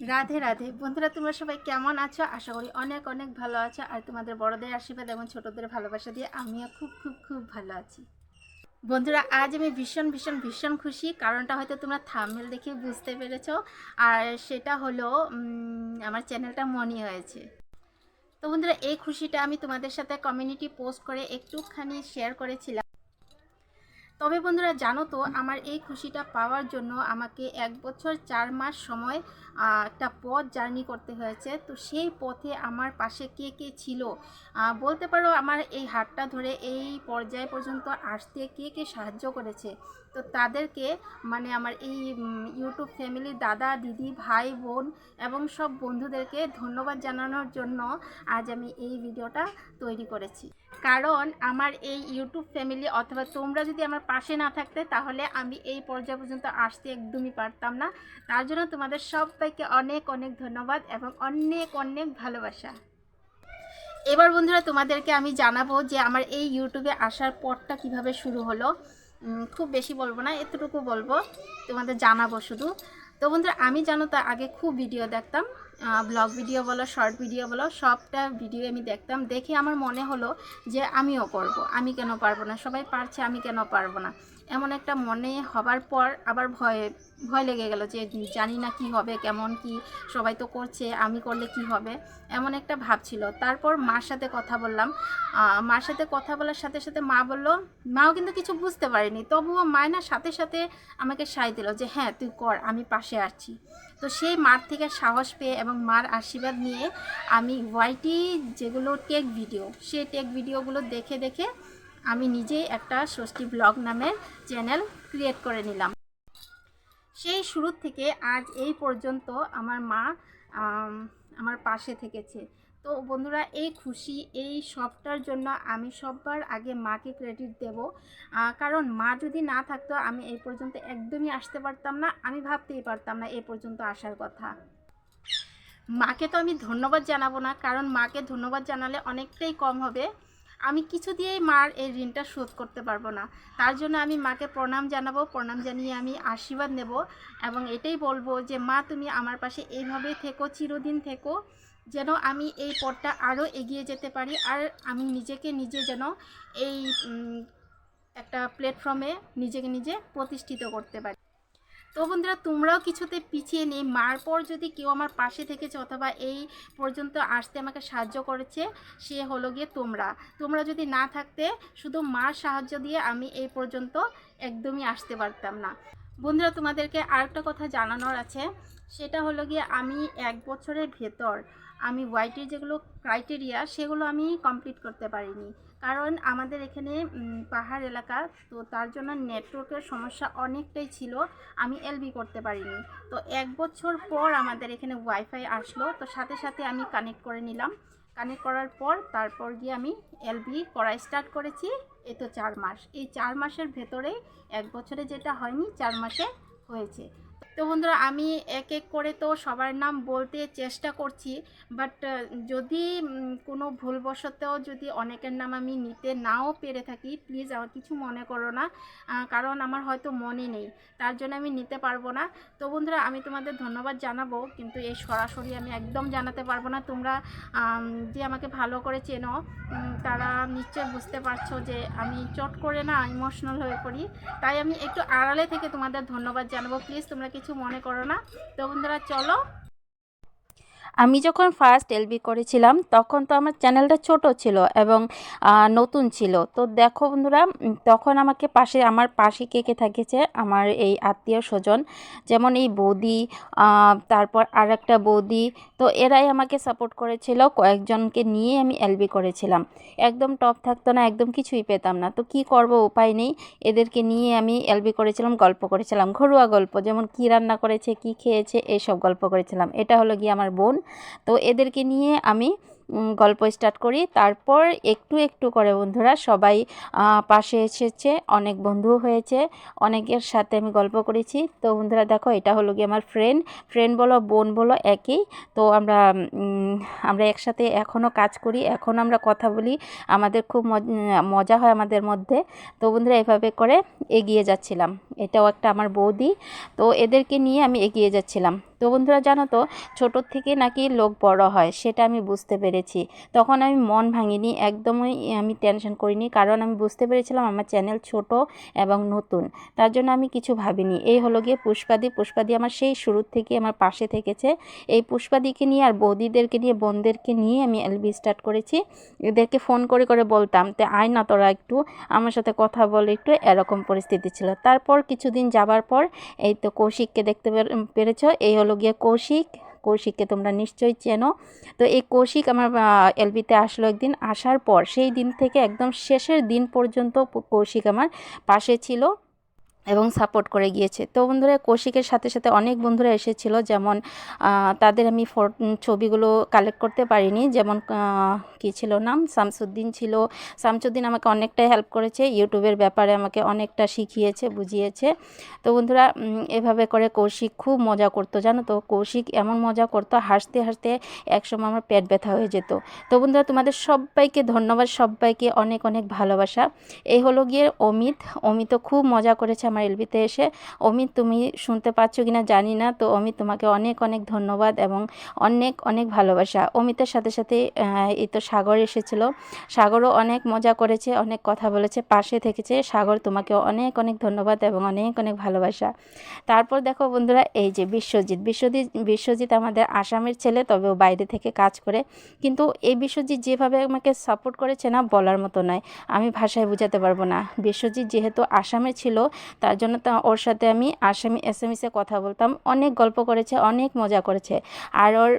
রাধে রাধে। বন্ধুরা, তোমরা সবাই কেমন আছো? আশা করি অনেক অনেক ভালো আছো। আর তোমাদের বড়দের আশীর্বাদ এবং ছোটদের ভালোবাসা দিয়ে আমিও খুব খুব খুব ভালো আছি। বন্ধুরা, আজ আমি ভীষণ ভীষণ ভীষণ খুশি। কারণটা হয়তো তোমরা থামমেল দেখে বুঝতে পেরেছ। আর সেটা হলো আমার চ্যানেলটা মনি হয়েছে। তো বন্ধুরা, এই খুশিটা আমি তোমাদের সাথে কমিউনিটি পোস্ট করে একটুখানি শেয়ার করেছিলাম। তবে বন্ধুরা জানো তো, আমার এই খুশিটা পাওয়ার জন্য আমাকে এক বছর চার মাস সময় একটা পথ জার্নি করতে হয়েছে। তো সেই পথে আমার পাশে কে কে ছিল? বলতে পারো আমার এই হাটটা ধরে এই পর্যায় পর্যন্ত আসতে কে কে সাহায্য করেছে? তো তাদেরকে মানে আমার এই ইউটিউব ফ্যামিলির দাদা, দিদি, ভাই, বোন এবং সব বন্ধুদেরকে ধন্যবাদ জানানোর জন্য আজ আমি এই ভিডিওটা তৈরি করেছি। কারণ আমার এই ইউটিউব ফ্যামিলি অথবা তোমরা যদি আমার পাশে না থাকতে, তাহলে আমি এই পর্যায় পর্যন্ত আসতে একদমই পারতাম না। তার জন্য তোমাদের সবাইকে অনেক অনেক ধন্যবাদ এবং অনেক অনেক ভালোবাসা। এবার বন্ধুরা তোমাদেরকে আমি জানাব যে আমার এই ইউটিউবে আসার পরটা কীভাবে শুরু হলো। খুব বেশি বলব না, এতটুকু বলব, তোমাদের জানাব শুধু। তো বন্ধুরা, আমি জানো তো আগে খুব ভিডিও দেখতাম ব্লগ ভিডিও বলো শর্ট ভিডিও বলো, সবটা ভিডিও আমি দেখতাম। দেখে আমার মনে হলো যে আমিও করব। আমি কেন পারব না? সবাই পারছে, আমি কেন পারব না? এমন একটা মনে হবার পর আবার ভয় ভয় লেগে গেল যে জানি না কি হবে, কেমন কি, সবাই তো করছে, আমি করলে কি হবে? এমন একটা ভাব ছিল। তারপর মার সাথে কথা বললাম। মার সাথে কথা বলার সাথে সাথে মা বলল, মাও কিন্তু কিছু বুঝতে পারেনি। তবুও মায়না সাথে সাথে আমাকে সায় দিল যে হ্যাঁ তুই কর, আমি পাশে আছি। তো সেই মার থেকে সাহস পেয়ে এবং মার আশীর্বাদ নিয়ে আমি ওয়াইটি যেগুলো টেক ভিডিও সেই টেক ভিডিওগুলো দেখে দেখে আমি নিজেই একটা ষষ্ঠী ব্লগ নামের চ্যানেল ক্রিয়েট করে নিলাম। সেই শুরু থেকে আজ এই পর্যন্ত আমার মা আমার পাশে থেকেছে। তো বন্ধুরা, এই খুশি, এই সবটার জন্য আমি সববার আগে মাকে ক্রেডিট দেব। কারণ মা যদি না থাকতো, আমি এই পর্যন্ত একদমই আসতে পারতাম না। আমি ভাবতেই পারতাম না এই পর্যন্ত আসার কথা। মাকে তো আমি ধন্যবাদ জানাব না, কারণ মাকে ধন্যবাদ জানালে অনেকটাই কম হবে। আমি কিছু দিয়েই মার এই ঋণটা শোধ করতে পারব না। তার জন্য আমি মাকে প্রণাম জানাব, প্রণাম জানিয়ে আমি আশীর্বাদ নেব এবং এটাই বলব যে, মা, তুমি আমার পাশে এইভাবে থেকো, চিরদিন থেকো, যেন আমি এই পথটা আরও এগিয়ে যেতে পারি আর আমি নিজেকে নিজে যেন এই একটা প্ল্যাটফর্মে নিজেকে নিজে প্রতিষ্ঠিত করতে পারি। তো বন্ধুরা, তোমরাও কিছুতে পিছিয়ে নেই। মার পর যদি কেউ আমার পাশে থেকেছে অথবা এই পর্যন্ত আসতে আমাকে সাহায্য করেছে, সে হলো গিয়ে তোমরা। তোমরা যদি না থাকতে, শুধু মার সাহায্য দিয়ে আমি এই পর্যন্ত একদমই আসতে পারতাম না। বন্ধুরা, তোমাদেরকে আরেকটা কথা জানানোর আছে। সেটা হলো গিয়ে আমি এক বছরের ভেতর আমি ওয়াইটির যেগুলো ক্রাইটেরিয়া সেগুলো আমি কমপ্লিট করতে পারিনি। কারণ আমাদের এখানে পাহাড় এলাকা, তো তার জন্য নেটওয়ার্কের সমস্যা অনেকটাই ছিল। আমি এলবি করতে পারিনি। তো এক বছর পর আমাদের এখানে ওয়াইফাই আসলো। তো সাথে সাথে আমি কানেক্ট করে নিলাম। কানেক্ট করার পর তারপর গিয়ে আমি এলবি করা স্টার্ট করেছি এ তো চার মাস। এই চার মাসের ভেতরেই এক বছরে যেটা হয়নি, চার মাসে হয়েছে। তো বন্ধুরা, আমি এক এক করে তো সবার নাম বলতে চেষ্টা করছি বাট যদি কোনো ভুলবশত যদি অনেকের নাম আমি নিতে নাও পেরে থাকি প্লিজ আমার কিছু মনে করো না কারণ আমার হয়তো মনে নেই, তার জন্য আমি নিতে পারব না। তো বন্ধুরা, আমি তোমাদের ধন্যবাদ জানাব, কিন্তু এই সরাসরি আমি একদম জানাতে পারব না। তোমরা যে আমাকে ভালো করে চেনো তারা নিশ্চয় বুঝতে পারছ যে আমি চট করে না ইমোশনাল হয়ে পড়ি। তাই আমি একটু আড়ালে থেকে তোমাদের ধন্যবাদ জানাব। প্লিজ তোমরা কিছু মনে করো না। তখন তারা চলো আমি যখন ফার্স্ট এলবি করেছিলাম, তখন তো আমার চ্যানেলটা ছোট ছিল এবং নতুন ছিল। তো দেখো বন্ধুরা তখন আমাকে পাশে, আমার পাশে কে কে থাকেছে? আমার এই আত্মীয় স্বজন, যেমন এই বৌদি তারপর আর একটা বৌদি, তো এরাই আমাকে সাপোর্ট করেছিল। কয়েকজনকে নিয়ে আমি এলবি করেছিলাম। একদম টপ থাকতো না, একদম কিছুই পেতাম না। তো কি করব, উপায় নেই। এদেরকে নিয়ে আমি এলবি করেছিলাম, গল্প করেছিলাম। ঘরোয়া গল্প, যেমন কি রান্না করেছে, কি খেয়েছে এইসব গল্প করেছিলাম। এটা হলো গিয়ে আমার বোন। তো এদেরকে নিয়ে আমি গল্প স্টার্ট করি। তারপর একটু একটু করে বন্ধুরা সবাই পাশে এসেছে, অনেক বন্ধু হয়েছে, অনেকের সাথে আমি গল্প করেছি। তো বন্ধুরা দেখো, এটা হলো গিয়ে আমার ফ্রেন্ড ফ্রেন্ড বলো, বোন বলো, একই। তো আমরা আমরা একসাথে এখনও কাজ করি, এখন আমরা কথা বলি। আমাদের খুব মজ- হয় আমাদের মধ্যে। তো বন্ধুরা এভাবে করে এগিয়ে যাচ্ছিলাম। এটাও একটা আমার বৌদি। তো এদেরকে নিয়ে আমি এগিয়ে যাচ্ছিলাম। তো বন্ধুরা জানো তো ছোটোর থেকে নাকি লোক বড় হয়, সেটা আমি বুঝতে পেরেছি। তখন আমি মন ভাঙিনি, একদমই আমি টেনশন করিনি, কারণ আমি বুঝতে পেরেছিলাম আমার চ্যানেল ছোট এবং নতুন, তার জন্য আমি কিছু ভাবিনি। এই হলো গিয়ে পুষ্পাদি পুষ্পাদি আমার সেই শুরুর থেকে আমার পাশে থেকেছে। এই পুষ্পাদিকে নিয়ে আর বৌদিদেরকে নিয়ে, বোনদেরকে নিয়ে আমি এলবি স্টার্ট করেছি। এদেরকে ফোন করে করে বলতাম, তে আয় না তোরা একটু, আমার সাথে কথা বলে একটু। এরকম পরিস্থিতি ছিল। তারপর কিছুদিন যাবার পর, এই তো কৌশিককে দেখতে পেরে- পেরেছ, এই হলো গিয়ে কৌশিক, কৌশিককে তোমরা নিশ্চয়ই চেনো। তো এই কৌশিক আমার এলবিতে আসলো একদিন, আসার পর সেই দিন থেকে একদম শেষের দিন পর্যন্ত কৌশিক আমার পাশে ছিল। এবং সাপোর্ট করে গিয়েছে। তো বন্ধুরা, কৌশিকের সাথে সাথে অনেক বন্ধুরা এসেছিল, যেমন তাদের আমি ছবিগুলো কালেক্ট করতে পারিনি। যেমন কী ছিল নাম? শামসুদ্দিন ছিল। শামসুদ্দিন আমাকে অনেকটাই হেল্প করেছে ইউটিউবের ব্যাপারে আমাকে অনেকটা শিখিয়েছে, বুঝিয়েছে। তো বন্ধুরা এভাবে করে কৌশিক খুব মজা করতো, জানো তো? কৌশিক এমন মজা করতো, হাসতে হাসতে একসময় আমার পেট ব্যথা হয়ে যেত। তো বন্ধুরা, তোমাদের সবাইকে ধন্যবাদ, সবাইকে অনেক অনেক ভালোবাসা। এই হলো গিয়ে অমিত। অমিতও খুব মজা করেছে আমার এলবিতে এসে, অমিত, তুমি শুনতে পাচ্ছ কিনা জানি না। তো অমিত তোমাকে অনেক অনেক ধন্যবাদ এবং অনেক অনেক ভালোবাসা। অমিতের সাথে সাথে এই তো সাগর এসেছিল। সাগরও অনেক মজা করেছে, অনেক কথা বলেছে, পাশে থেকেছে। সাগর তোমাকে অনেক অনেক ধন্যবাদ এবং অনেক অনেক ভালোবাসা। তারপর দেখো বন্ধুরা, এই যে বিশ্বজিৎ। বিশ্বজিৎ বিশ্বজিৎ আমাদের আসামের ছেলে, তবে ও বাইরে থেকে কাজ করে। কিন্তু এই বিশ্বজিৎ যেভাবে আমাকে সাপোর্ট করেছে না, বলার মতো নয়। আমি ভাষায় বোঝাতে পারব না। বিশ্বজিৎ যেহেতু আসামে ছিল তার জন্য তা ওর সাথে আমি আসামি এস এম এসে কথা বলতাম। অনেক গল্প করেছে, অনেক মজা করেছে। আর ওর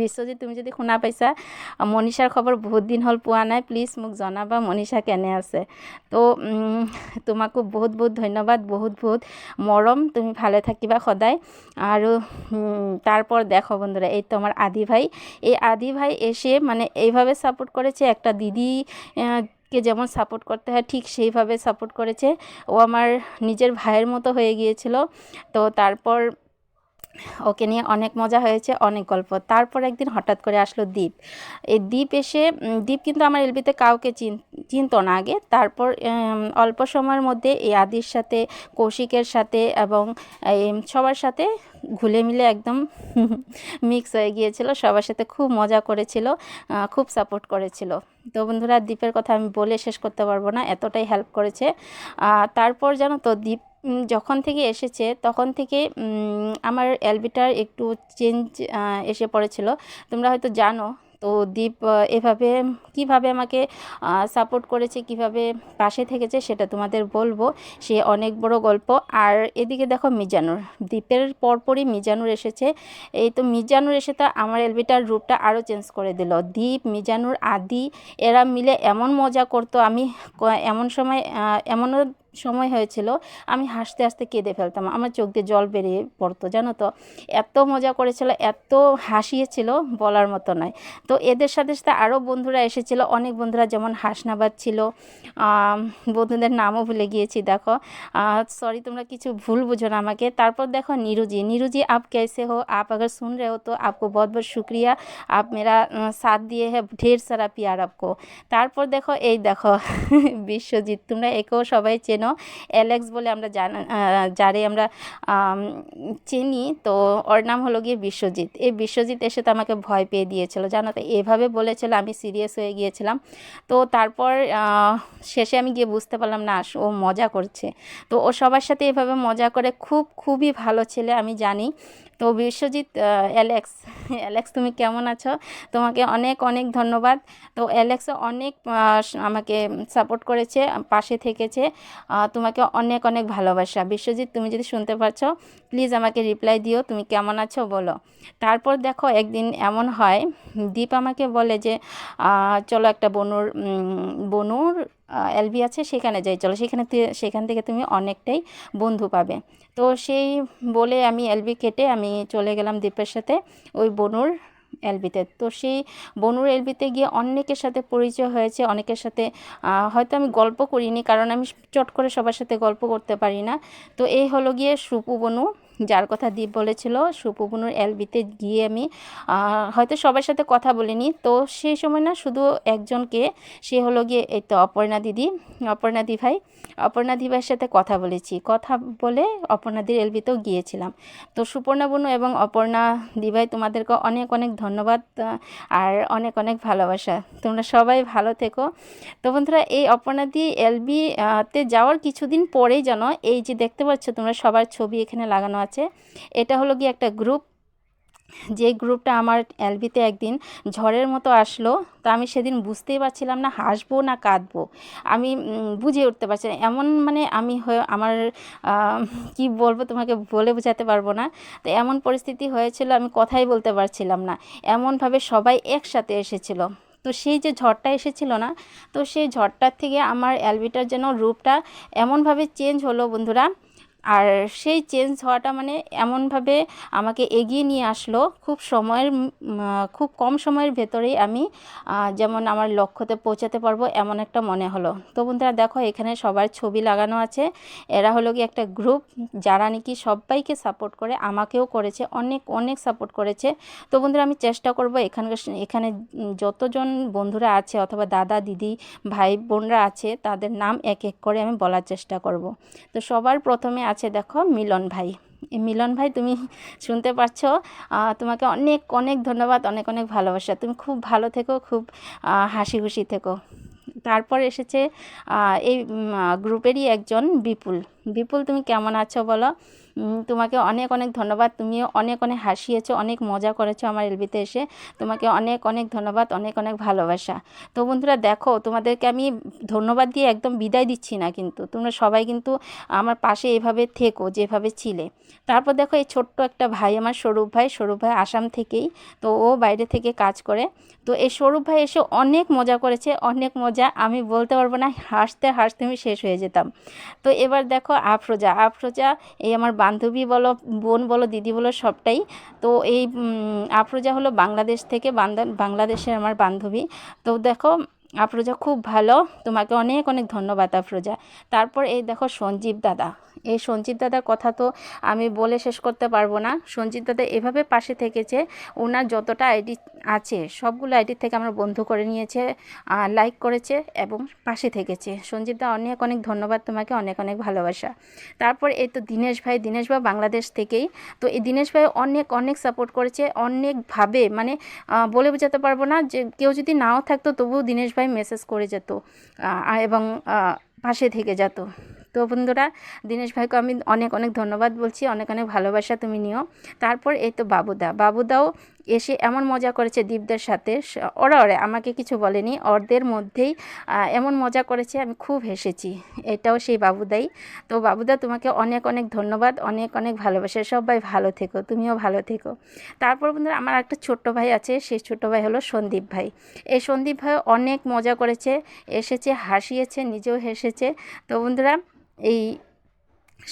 বিশ্বজিৎ, তুমি যদি শুনা পাইছা মনীষাৰ খবৰ বহুত দিন হ'ল পোৱা নাই। প্লিজ মোক জনাবা মনীষা কেনে আছে। তো তোমাকো বহুত বহুত ধন্যবাদ, বহুত বহুত মৰম। তুমি ভালে থাকিবা সদায়। আৰু তারপর দেখো বন্ধুরা, এই তো আমার আদি ভাই। এই আদি ভাই এসে মানে এইভাবে সাপোর্ট করেছে। একটা দিদি কে যেমন সাপোর্ট করতে হয়, ঠিক সেইভাবে সাপোর্ট করেছে। ও আমার নিজের ভাইয়ের মতো হয়ে গিয়েছিল। তো তারপর ওকে নিয়ে অনেক মজা হয়েছে, অনেক গল্প। তারপর একদিন হঠাৎ করে আসলো দ্বীপ এই দ্বীপ এসে দ্বীপ কিন্তু আমার এলবিতে কাউকে চিন, চিনতো না আগে। তারপর অল্প সময়ের মধ্যে এই আদির সাথে, কৌশিকের সাথে এবং সবার সাথে ঘুলে মিলে একদম মিক্স হয়ে গিয়েছিল। সবার সাথে খুব মজা করেছিল খুব সাপোর্ট করেছিল। তো বন্ধুরা দ্বীপের কথা আমি বলে শেষ করতে পারব না, এতটাই হেল্প করেছে। তারপর জানো তো দ্বীপ যখন থেকে এসেছে, তখন থেকে আমার এলবিটার একটু চেঞ্জ এসে পড়েছিল। তোমরা হয়তো জানো, তো দীপ এভাবে কীভাবে আমাকে সাপোর্ট করেছে, কীভাবে পাশে থেকেছে, সেটা তোমাদের বলব। সে অনেক বড় গল্প। আর এদিকে দেখো মিজানুর দ্বীপের পরপরই মিজানুর এসেছে। এই তো মিজানুর এসে তো আমার এলবিটার রূপটা আরও চেঞ্জ করে দিল। দ্বীপ মিজানুর, আদি, এরা মিলে এমন মজা করতো, আমি এমন সময় এমনও সময় হয়েছিল আমি হাসতে হাসতে কেঁদে ফেলতাম আমার চোখ দিয়ে জল বেরিয়ে পড়তো জানো তো এত মজা করেছিল এত হাসিয়েছিল বলার মতো নয় তো এদের সাথে সাথে আরও বন্ধুরা এসেছিল অনেক বন্ধুরা যেমন হাসনাবাদ ছিল আম, বন্ধুদের নামও ভুলে গিয়েছি দেখো सॉरी তোমরা কিছু ভুল বুঝো না আমাকে তারপর দেখো नीरू नीरू जी आप कैसे हो आप अगर सुन रहे हो तो आपको बहुत बहुत शुक्रिया आप मेरा अ, साथ दिए हैं ढेर सारा प्यार आपको তারপর দেখো এই দেখো বিশ্বজিৎ তোমরা একেও সবাই চেনো অ্যালেক্স বলে আমরা জানা যারে আমরা চিনি, তো ওর নাম হলো গিয়ে বিশ্বজিৎ। এই বিশ্বজিৎ এসে তো আমাকে ভয় পেয়ে দিয়েছিল, জানো তো? এভাবে বলেছিল, আমি সিরিয়াস হয়ে গিয়েছিলাম। তো তারপর শেষে আমি গিয়ে বুঝতে পারলাম, না ও মজা করছে। তো ও সবার সাথে এভাবে মজা করে, খুব, খুবই ভালো ছেলে, আমি জানি। তো বিশ্বজিৎ অ্যালেক্স অ্যালেক্স তুমি কেমন আছো? তোমাকে অনেক অনেক ধন্যবাদ। তো অ্যালেক্সও অনেক আমাকে সাপোর্ট করেছে, পাশে থেকেছে। তোমাকে অনেক অনেক ভালোবাসা। বিশ্বজিৎ, তুমি যদি শুনতে পারছ প্লিজ আমাকে রিপ্লাই দিও, তুমি কেমন আছো বলো। তারপর দেখো একদিন এমন হয়, দীপ আমাকে বলে যে চলো একটা বনুর বনুর এলবি আছে সেখানে যাই, চলো সেখানে সেখান থেকে তুমি অনেকটাই বন্ধু পাবে। তো সেই বলে আমি এলবি কেটে আমি চলে গেলাম দীপের সাথে, ওই বনুর এলবিতে তো সেই বনুর এলবিতে গিয়ে অনেকের সাথে পরিচয় হয়েছে, অনেকের সাথে হয়তো আমি গল্প করিনি কারণ আমি চট করে সবার সাথে গল্প করতে পারি না। তো এই হলো গিয়ে সুপু বনু। যার কথা দীপ বলেছিল সুপুবনুর এলবিতে গিয়ে আমি হয়তো সবার সাথে কথা বলিনি। তো সেই সময় না শুধু একজনকে সে হলো গিয়ে এই তো অপর্ণা দিদি অপর্ণা দি ভাই অপর্ণা দি ভাইয়ের সাথে কথা বলেছি। কথা বলে অপর্ণাদির এলবিতেও গিয়েছিলাম। তো সুপর্ণা বনু এবং অপর্ণা দিভাই তোমাদেরকে অনেক অনেক ধন্যবাদ আর অনেক অনেক ভালোবাসা। তোমরা সবাই ভালো থেকো। তো বন্ধুরা এই অপর্ণাদি এলবি আহ, তে যাওয়ার কিছুদিন পরেই যেন এই যে দেখতে পাচ্ছ তোমরা সবার ছবি এখানে লাগানো আছে। এটা হলো গিয়ে একটা গ্রুপ যে গ্রুপটা আমার এলবিতে একদিন ঝড়ের মতো আসলো, তো আমি সেদিন বুঝতেই পারছিলাম না হাসবো না কাঁদবো। আমি বুঝে উঠতে পারছি না। এমন মানে আমি আমার কি বলব তোমাকে বলে বোঝাতে পারব না। তো এমন পরিস্থিতি হয়েছিল, আমি কথাই বলতে পারছিলাম না। এমনভাবে সবাই একসাথে এসেছিল। তো সেই যে ঝড়টা এসেছিল না, তো সেই ঝড়টার থেকে আমার অ্যালবিটার যেন রূপটা এমনভাবে চেঞ্জ হলো বন্ধুরা। আর সেই চেঞ্জ হওয়াটা মানে এমনভাবে আমাকে এগিয়ে নিয়ে আসলো খুব সময়ের খুব কম সময়ের ভেতরেই আমি যেমন আমার লক্ষ্যতে পৌঁছাতে পারব এমন একটা মনে হলো। তো বন্ধুরা দেখো এখানে সবার ছবি লাগানো আছে। এরা হলো কি একটা গ্রুপ যারা নাকি সবাইকে সাপোর্ট করে, আমাকেও করেছে, অনেক অনেক সাপোর্ট করেছে। তো বন্ধুরা আমি চেষ্টা করব এখানকার এখানে যতজন বন্ধুরা আছে অথবা দাদা, দিদি, ভাই, বোনরা আছে, তাদের নাম এক এক করে আমি বলার চেষ্টা করব। তো সবার প্রথমে আছে দেখো মিলন ভাই। মিলন ভাই তুমি শুনতে পাচ্ছ তোমাকে অনেক অনেক ধন্যবাদ, অনেক অনেক ভালোবাসা। তুমি খুব ভালো থেকো, খুব হাসি খুশি থেকো। তারপর এসেছে এই গ্রুপেরই একজন বিপুল। বিপুল, তুমি কেমন আছো বলো? তোমাকে অনেক অনেক ধন্যবাদ। তুমিও অনেক অনেক হাসিয়েছো, অনেক মজা করেছ আমার এলবিতে এসে। তোমাকে অনেক অনেক ধন্যবাদ, অনেক অনেক ভালোবাসা। তো বন্ধুরা, দেখো, তোমাদেরকে আমি ধন্যবাদ দিয়ে একদম বিদায় দিচ্ছি না কিন্তু। তোমরা সবাই কিন্তু আমার পাশে এভাবে থেকো, যেভাবে ছিলে। তারপর দেখো, এই ছোট্ট একটা ভাই আমার, স্বরূপ ভাই স্বরূপ ভাই আসাম থেকেই, তো ও বাইরে থেকে কাজ করে। তো এই স্বরূপ ভাই এসে অনেক মজা করেছে, অনেক মজা, আমি বলতে পারব না, হাসতে হাসতে আমি শেষ হয়ে যেতাম। তো এবার দেখো আফরোজা। আফরোজা, এই আমার বান্ধবী বলো, বোন বলো, দিদি বলো, সবটাই। তো এই আফরোজা হলো বাংলাদেশ থেকে বাংলাদেশের আমার বান্ধবী। তো দেখো, আফরোজা খুব ভালো। তোমাকে অনেক অনেক ধন্যবাদ আফরোজা। তারপর এই দেখো সঞ্জীব দাদা। এই সঞ্জিত দাদার কথা তো আমি বলে শেষ করতে পারব না। সঞ্জিত দাদা এভাবে পাশে থেকেছে, ওনার যতটা আইডি আছে, সবগুলো আইডি থেকে আমরা বন্ধু করে নিয়েছে লাইক করেছে এবং পাশে থেকেছে। সঞ্জিত দা, অনেক অনেক ধন্যবাদ তোমাকে, অনেক অনেক ভালোবাসা। তারপর এই তো দীনেশ ভাই দীনেশ ভাই বাংলাদেশ থেকেই। তো এই দীনেশ ভাই অনেক অনেক সাপোর্ট করেছে, অনেকভাবে মানে বলে বোঝাতে পারব না যে কেউ যদি নাও থাকতো তবুও দীনেশ ভাই মেসেজ করে যেত এবং পাশে থেকে যেত। তো বন্ধুরা, দীনেশ ভাইকে আমি অনেক অনেক ধন্যবাদ বলছি, অনেক অনেক ভালোবাসা তুমি নিও। তারপর এই তো বাবুদা। বাবুদাও এসে এমন মজা করেছে দীপদের সাথে। ওরা ওরে, আমাকে কিছু বলেনি। ওদের মধ্যেই এমন মজা করেছে, আমি খুব হেসেছি। এটাও সেই বাবুদাই। তো বাবুদা, তোমাকে অনেক অনেক ধন্যবাদ, অনেক অনেক ভালোবাসা। সবাই ভালো থেকো, তুমিও ভালো থেকো। তারপর বন্ধুরা, আমার একটা ছোট্ট ভাই আছে, সেই ছোট্ট ভাই হলো সন্দীপ ভাই। এই সন্দীপ ভাই অনেক মজা করেছে, এসেছে, হাসিয়েছে, নিজেও হেসেছে। তো বন্ধুরা এই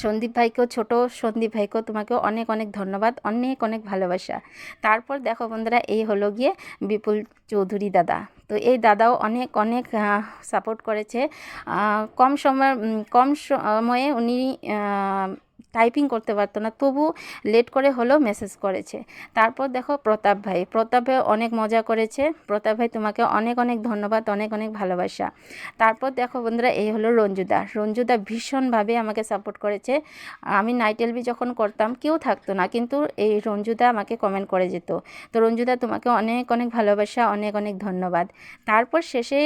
সন্দীপ ভাইকেও, ছোট সন্দীপ ভাইকেও তোমাকে অনেক অনেক ধন্যবাদ, অনেক অনেক ভালোবাসা। তারপর দেখো বন্ধুরা, এই হলো গিয়ে বিপুল চৌধুরী দাদা। তো এই দাদাও অনেক অনেক সাপোর্ট করেছে। কম সময় কম সময়ে উনি টাইপিং করতে পারতো না, তবু লেট করে হলেও মেসেজ করেছে। তারপর দেখো প্রতাপ ভাই প্রতাপ ভাই অনেক মজা করেছে। প্রতাপ ভাই তোমাকে অনেক অনেক ধন্যবাদ, অনেক অনেক ভালোবাসা। তারপর দেখো বন্ধুরা, এই হলো রঞ্জুদা। রঞ্জুদা ভীষণভাবে আমাকে সাপোর্ট করেছে। আমি নাইট এলবি যখন করতাম, কেউ থাকতো না, কিন্তু এই রঞ্জুদা আমাকে কমেন্ট করে যেত। তো রঞ্জুদা তোমাকে অনেক অনেক ভালোবাসা, অনেক অনেক ধন্যবাদ। তারপর শেষে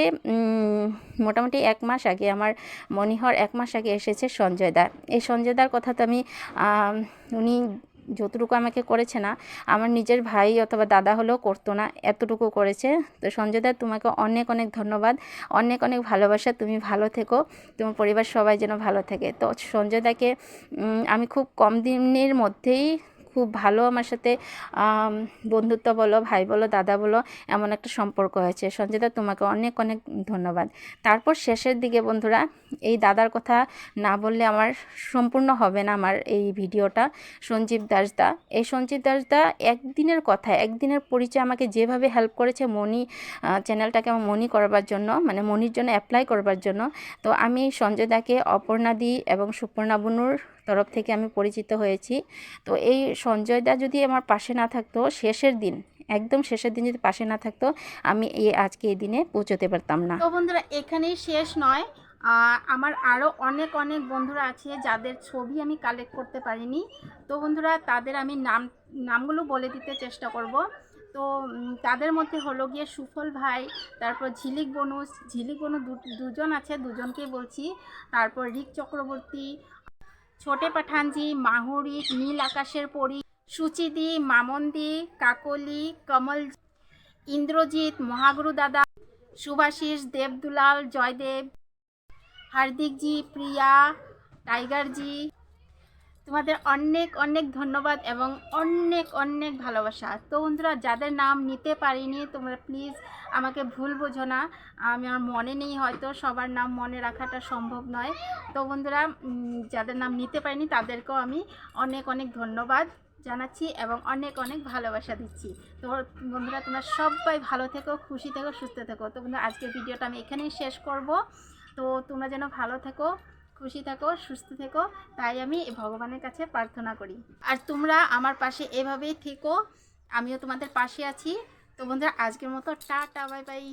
মোটামুটি এক মাস আগে, আমার মনিহর এক মাস আগে এসেছে সঞ্জয় দা। এই সঞ্জয় দার কথা তো আমি আম, উনি যতটুকু আমাকে করেছে না আমার নিজের ভাই অথবা দাদা হলেও করতো না এতটুকু করেছে। তো সঞ্জয়দা তোমাকে অনেক অনেক ধন্যবাদ। অনেক অনেক ভালোবাসা। তুমি ভালো থেকো। তোমার পরিবার সবাই যেন ভালো থাকে। তো সঞ্জয়দাকে আমি খুব কম দিনের মধ্যেই খুব ভালো আমার সাথে বন্ধুত্ব বলো, ভাই বলো, দাদা বলো, এমন একটা সম্পর্ক হয়েছে। সঞ্জয়দা তোমাকে অনেক অনেক ধন্যবাদ। তারপর শেষের দিকে বন্ধুরা, এই দাদার কথা না বললে আমার সম্পূর্ণ হবে না আমার এই ভিডিওটা। সঞ্জীব দাসদা, এই সঞ্জীব দাসদা একদিনের কথা, একদিনের পরিচয় আমাকে যেভাবে হেল্প করেছে মনি চ্যানেলটাকে আমার মনি করবার জন্য মানে মনির জন্য অ্যাপ্লাই করবার জন্য। তো আমি সঞ্জয় দাকে অপর্ণাদি এবং সুপর্ণা বনুর তরফ থেকে আমি পরিচিত হয়েছি। তো এই সঞ্জয়দা যদি আমার পাশে না থাকতো, শেষের দিন, একদম শেষের দিন যদি পাশে না থাকতো, আমি এই আজকে এই দিনে পৌঁছতে পারতাম না। তো বন্ধুরা, এখানেই শেষ নয়। আমার আরও অনেক অনেক বন্ধুরা আছে যাদের ছবি আমি কালেক্ট করতে পারিনি। তো বন্ধুরা, তাদের আমি নাম, নামগুলো বলে দিতে চেষ্টা করব। তো তাদের মধ্যে হলো গিয়ে সুফল ভাই, তারপর ঝিলিক বনু ঝিলিক বনু দুজন আছে, দুজনকেই বলছি। তারপর রিক চক্রবর্তী ছোটে পাঠানজি, মাহুরি, নীল আকাশের পরি, সুচিদি, মামন্দি, কাকলি কমল ইন্দ্রজিৎ, মহাগুরু দাদা, সুভাষিস, দেবদুলাল, জয়দেব, হার্দিকজি, প্রিয়া, টাইগারজি তোমাদের অনেক অনেক ধন্যবাদ এবং অনেক অনেক ভালোবাসা। তো বন্ধুরা, যাদের নাম নিতে পারিনি, তোমরা প্লিজ আমাকে ভুল বোঝো না। আমি আমার মনে নেই হয়তো সবার নাম মনে রাখাটা সম্ভব নয়। তো বন্ধুরা যাদের নাম নিতে পারিনি, তাদেরকেও আমি অনেক অনেক ধন্যবাদ জানাচ্ছি এবং অনেক অনেক ভালোবাসা দিচ্ছি। তো বন্ধুরা, তোমরা সবাই ভালো থেকো, খুশি থেকো, সুস্থ থেকো। তো বন্ধুরা, আজকের ভিডিওটা আমি এখানেই শেষ করব। তো তোমরা যেন ভালো থেকো। খুশি থাকো, সুস্থ থেকো, তাই আমি ভগবানের কাছে প্রার্থনা করি। আর তোমরা আমার পাশে এভাবেই থেকো, আমিও তোমাদের পাশে আছি। তো বন্ধুরা, আজকের মতো টা টা বাই বাই।